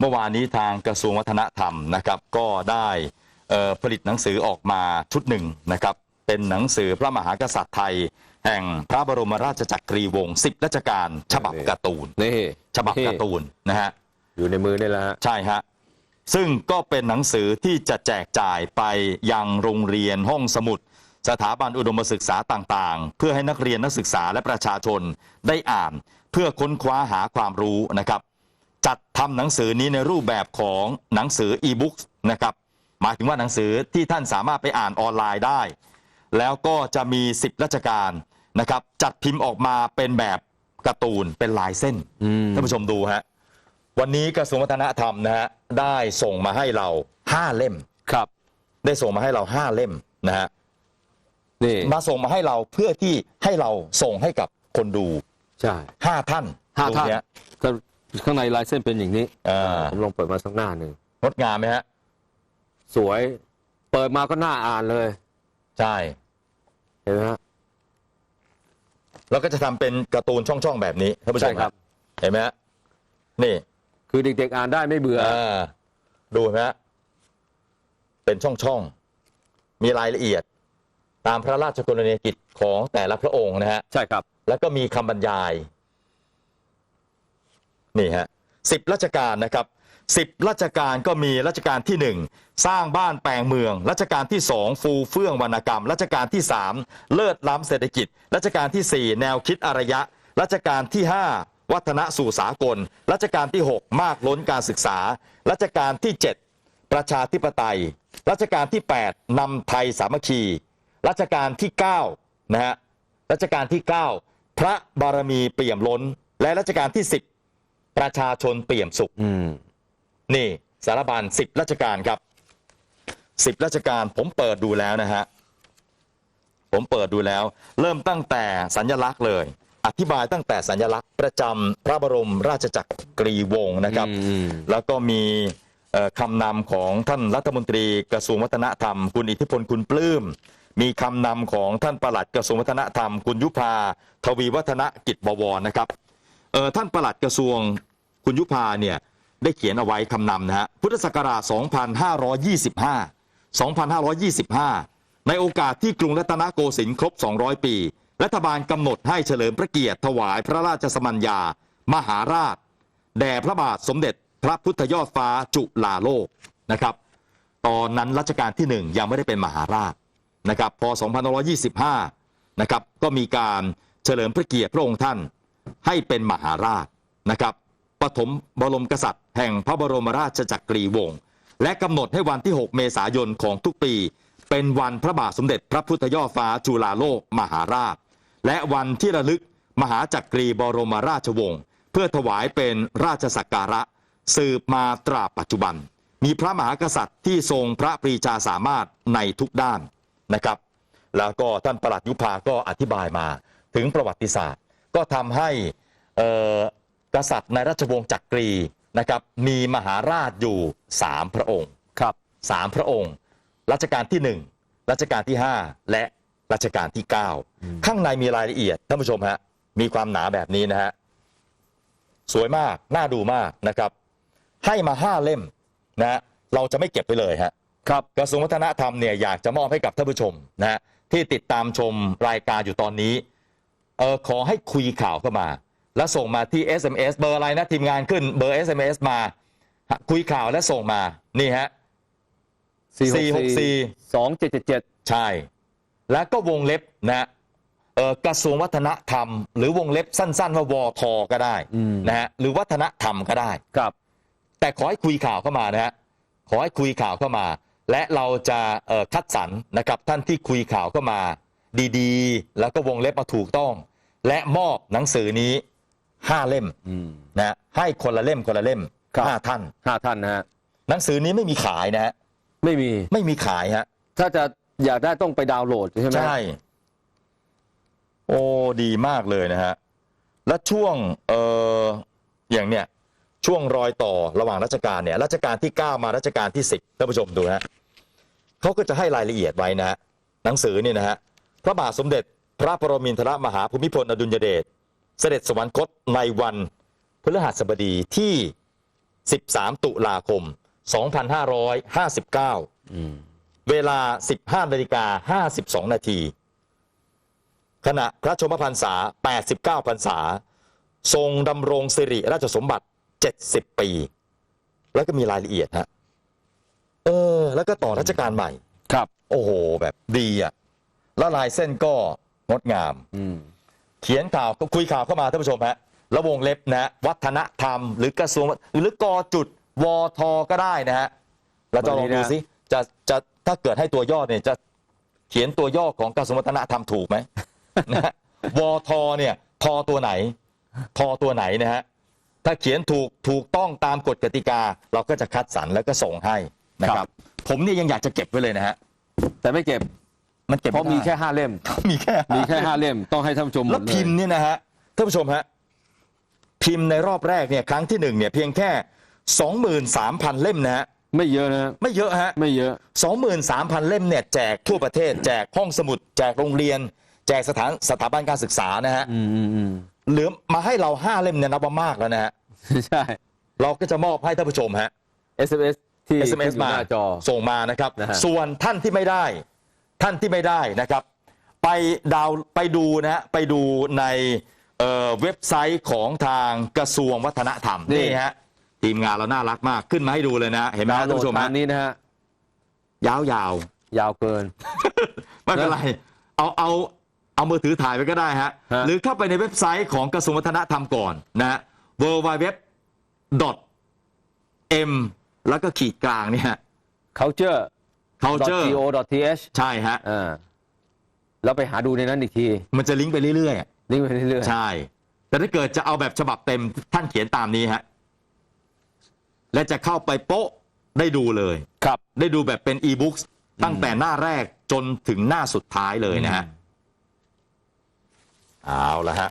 เมื่อวานนี้ทางกระทรวงวัฒนธรรมนะครับก็ได้เอ่อผลิตหนังสือออกมาชุดหนึ่งนะครับเป็นหนังสือพระมหากษัตริย์ไทย แห่งพระบรมราชจักรีวงศ์สิบราชการ ฉบับการ์ตูนนี่ฉบับการ์ตูนนะฮะอยู่ในมือนี่แหละฮะใช่ฮะซึ่งก็เป็นหนังสือที่จะแจกจ่ายไปยังโรงเรียนห้องสมุด สถาบันอุดมศึกษาต่างๆ เพื่อให้นักเรียนนักศึกษาและประชาชนได้อ่าน เพื่อค้นคว้าหาความรู้นะครับ จัดทำหนังสือนี้ในรูปแบบของหนังสืออีบุ๊กนะครับหมายถึงว่าหนังสือที่ท่านสามารถไปอ่านออนไลน์ได้ แล้วก็จะมี 10 ราชการนะครับ จัดพิมพ์ออกมาเป็นแบบการ์ตูนเป็นลายเส้นอืมท่านผู้ชมดูฮะวันนี้กระทรวงวัฒนธรรมนะฮะได้ส่งมาให้เรา5เล่มครับ ได้ส่งมาให้เรา5เล่มนะฮะนี่มาส่งมาให้เราเพื่อที่ให้เราส่งให้กับคนดูใช่5ท่านห้าดูท่านเนี้ยก็ ข้างในลายเส้นเป็นอย่างนี้อ่าผมลองเปิดมาสักหน้าหนึ่งงดงามไหมฮะ สวย เปิดมาก็น่าอ่านเลย ใช่ เห็นไหมฮะ แล้วก็จะทำเป็นการ์ตูนช่องๆแบบนี้ท่านผู้ชใช่มครับเห็นไหมฮะ นี่คือเด็กๆอ่านได้ไม่เบื่อ อ่าดูเห็นไหมฮะ เป็นช่องๆ มีรายละเอียด ตามพระราชกรณียกิจของแต่ละพระองค์นะฮะ ใช่ครับ แล้วก็มีคำบรรยาย นี่ฮะสิบราชการนะครับสิบราชการก็มีราชการที่หนึ่งสร้างบ้านแปลงเมืองราชการที่สองฟูเฟื่องวรรณกรรมราชการที่สามเลิศล้ำเศรษฐกิจราชการที่สี่แนวคิดอารยะราชการที่ห้าวัฒนสู่สากลรัชการที่ 6 มากล้นการศึกษารัชการที่ 7 ประชาธิปไตยรัชการที่ 8นำไทยสามัคคีรัชการที่9นะฮะรัชการที่ 9 พระบารมีเปี่ยมล้น และรัชการที่ 10 ประชาชนเปี่ยมสุขอืมนี่สารบัญสิบราชการครับสิบราชการผมเปิดดูแล้วนะฮะผมเปิดดูแล้ว เริ่มตั้งแต่สัญลักษณ์เลย อธิบายตั้งแต่สัญลักษณ์ประจำพระบรมราชจักรีวงศ์นะครับอืมแล้วก็มีเอ่อคำนำของท่านรัฐมนตรีกระทรวงวัฒนธรรม คุณอิทธิพลคุณปลื้มมีคำนำของท่านปลัดกระทรวงวัฒนธรรม คุณยุพาทวีวัฒนกิจบวรนะครับเอ่อท่านปลัดกระทรวง คุณยุพาเนี่ยได้เขียนเอาไว้คำนำนะฮะพุทธศักราช 2525 2525 ในโอกาสที่กรุงรัตนโกสินทร์ครบ 200 ปี รัฐบาลกำหนดให้เฉลิมพระเกียรติถวายพระราชสมัญญา มหาราช แด่พระบาทสมเด็จพระพุทธยอดฟ้าจุฬาโลกนะครับ ตอนนั้นรัชกาลที่หนึ่งยังไม่ได้เป็นมหาราชนะครับพอ 2525 นะครับก็มีการเฉลิมพระเกียรติพระองค์ท่านให้เป็นมหาราชนะครับ ปฐมบรมกษัตริย์ แห่งพระบรมราชจักรีวงศ์และกำหนดให้วันที่ 6 เมษายนของทุกปี เป็นวันพระบาทสมเด็จพระพุทธยอดฟ้าจุฬาโลกมหาราช และวันที่ระลึกมหาจักรีบรมราชวงศ์เพื่อถวายเป็นราชสักการะ สืบมาตราปัจจุบัน มีพระมหากษัตริย์ที่ทรงพระปรีชาสามารถในทุกด้านนะครับ แล้วก็ท่านประหลัดยุพาก็อธิบายมาถึงประวัติศาสตร์ ก็ทำให้อ่อ กษัตริย์ในราชวงศ์จักรีนะครับมีมหาราชอยู่สามพระองค์ครับสามพระองค์รัชกาลที่หนึ่งรัชกาลที่ห้าและรัชกาลที่เก้าข้างในมีรายละเอียดท่านผู้ชมฮะมีความหนาแบบนี้นะฮะสวยมาก น่าดูมากนะครับ ให้มาห้าเล่มนะฮะเราจะไม่เก็บไปเลยฮะครับกระทรวงวัฒนธรรมเนี่ยอยากจะมอบให้กับท่านผู้ชมนะฮะที่ติดตามชมรายการอยู่ตอนนี้เออขอให้คุยข่าวเข้ามา แล้วส่งมาที่ SMS เบอร์อะไรนะทีมงานขึ้นเบอร์ SMS มา คุยข่าวและส่งมา นี่ฮะ 464สองเจ็ดเจ็ดเจ็ดใช่ แล้วก็วงเล็บนะเอ่อกระทรวงวัฒนธรรม หรือวงเล็บสั้น ๆ ว่าวทก็ได้นะฮะหรือวัฒนธรรมก็ได้ครับ แต่ขอให้คุยข่าวเข้ามานะฮะขอให้คุยข่าวเข้ามา และเราจะเอ่อคัดสรรนะครับท่านที่คุยข่าวเข้ามา ดีๆ แล้วก็วงเล็บมาถูกต้อง และมอบหนังสือนี้ ห้าเล่มอืมนะให้คนละเล่มคนละเล่มครับห้าท่านห้าท่านนะฮะหนังสือนี้ไม่มีขายนะฮะไม่มีไม่มีขายฮะ ถ้าจะอยากได้ต้องไปดาวน์โหลดใช่ไหมใช่ โอ้ดีมากเลยนะฮะ และช่วงเอออย่างเนี้ยช่วงรอยต่อระหว่างรัชกาลเนี่ยรัชกาลที่ 9 มารัชกาลที่ 10ท่านผู้ชมดูนะฮะเขาก็จะให้รายละเอียดไว้นะฮะหนังสือเนี่ยนะฮะพระบาทสมเด็จพระปรมินทรมหาภูมิพลอดุลยเดช เสด็จสวรรคตในวันพฤหัสบดีที่ 13 ตุลาคม 2559อืมเวลา 15นาฬิกา52 นาที ขณะพระชนมพรรษา 89 พรรษา ทรงดำรงสิริราชสมบัติ 70 ปี แล้วก็มีรายละเอียดฮะเออ แล้วก็ต่อราชการใหม่ ครับ โอ้โห แบบดีอะ แล้วลายเส้นก็งดงาม อืม เขียนข่าวคุยข่าวเข้ามาท่านผู้ชมฮะแล้ววงเล็บนะฮะวัฒนธรรม หรือกระทรวงหรือกอจุดวทก็ได้นะฮะเราจะลองดูสิจะจะถ้าเกิดให้ตัวย่อเนี่ยจะเขียนตัวย่อของกระทรวงวัฒนธรรมถูกไหมนะฮะวทเนี่ยทอตัวไหน ทอตัวไหนนะฮะถ้าเขียนถูกถูกต้องตามกฎกติกา เราก็จะคัดสรรแล้วก็ส่งให้นะครับ ผมเนี่ยยังอยากจะเก็บไว้เลยนะฮะแต่ไม่เก็บ มันเก็บเพราะไได้มีแค่ห้าเล่ม มีแค่มีแค่ห้าเล่มต้องให้ท่านผู้ชมหมแล้วดเลยพิมพ์เนี่ยนะฮะท่านผู้ชมฮะพิมพ์ในรอบแรกเนี่ยครั้งที่หนึ่งเนี่ยเพียงแค่23,000เล่มนะฮะไม่เยอะนะไม่เยอะฮะไม่เยอะ23,000เล่มเนี่ยแจกทั่วประเทศ แจกห้องสมุด แจกโรงเรียน แจกสถานสถาบันการศึกษานะฮะอืมอืมอืมเหลือมาให้เรา5เล่มเนี่ยนับว่ามากแล้วนะฮะใช่ เราก็จะมอบให้ท่านผู้ชมฮะ SMS ที่ SMS ขึ้นอยู่มาหน้าจอส่งมานะครับ นะฮะ ส่วนท่านที่ไม่ได้ ท่านที่ไม่ได้นะครับ ไปดาวน์ไปดูนะฮะไปดูในเอ่อเว็บไซต์ของทางกระทรวงวัฒนธรรมนี่ฮะทีมงานเราน่ารักมากขึ้นมาให้ดูเลยนะ เห็นไหมดาวฮะน์โหลท่านดผู้ชมตาฮะมนี้นะฮะ ยาวยาวเกินๆไม่เป็นไร เอาเอาเอามือถือถ่ายไปก็ได้ฮะ ฮะ หรือเข้าไปในเว็บไซต์ของกระทรวงวัฒนธรรมก่อนนะฮะ w w w m แล้วก็ขีดกลางเนี่ย culture culture co th ใช่ฮะอ่าแล้วไปหาดูในนั้นอีกที มันจะลิงก์ไปเรื่อยๆลิงก์ไปเรื่อยใช่ แต่ถ้าเกิดจะเอาแบบฉบับเต็มท่านเขียนตามนี้ฮะ และจะเข้าไปโป๊ะได้ดูเลยๆครับ ได้ดูแบบเป็นอีบุ๊กตั้งแต่หน้าแรกจนถึงหน้าสุดท้ายเลยนะฮะ เอาละฮะ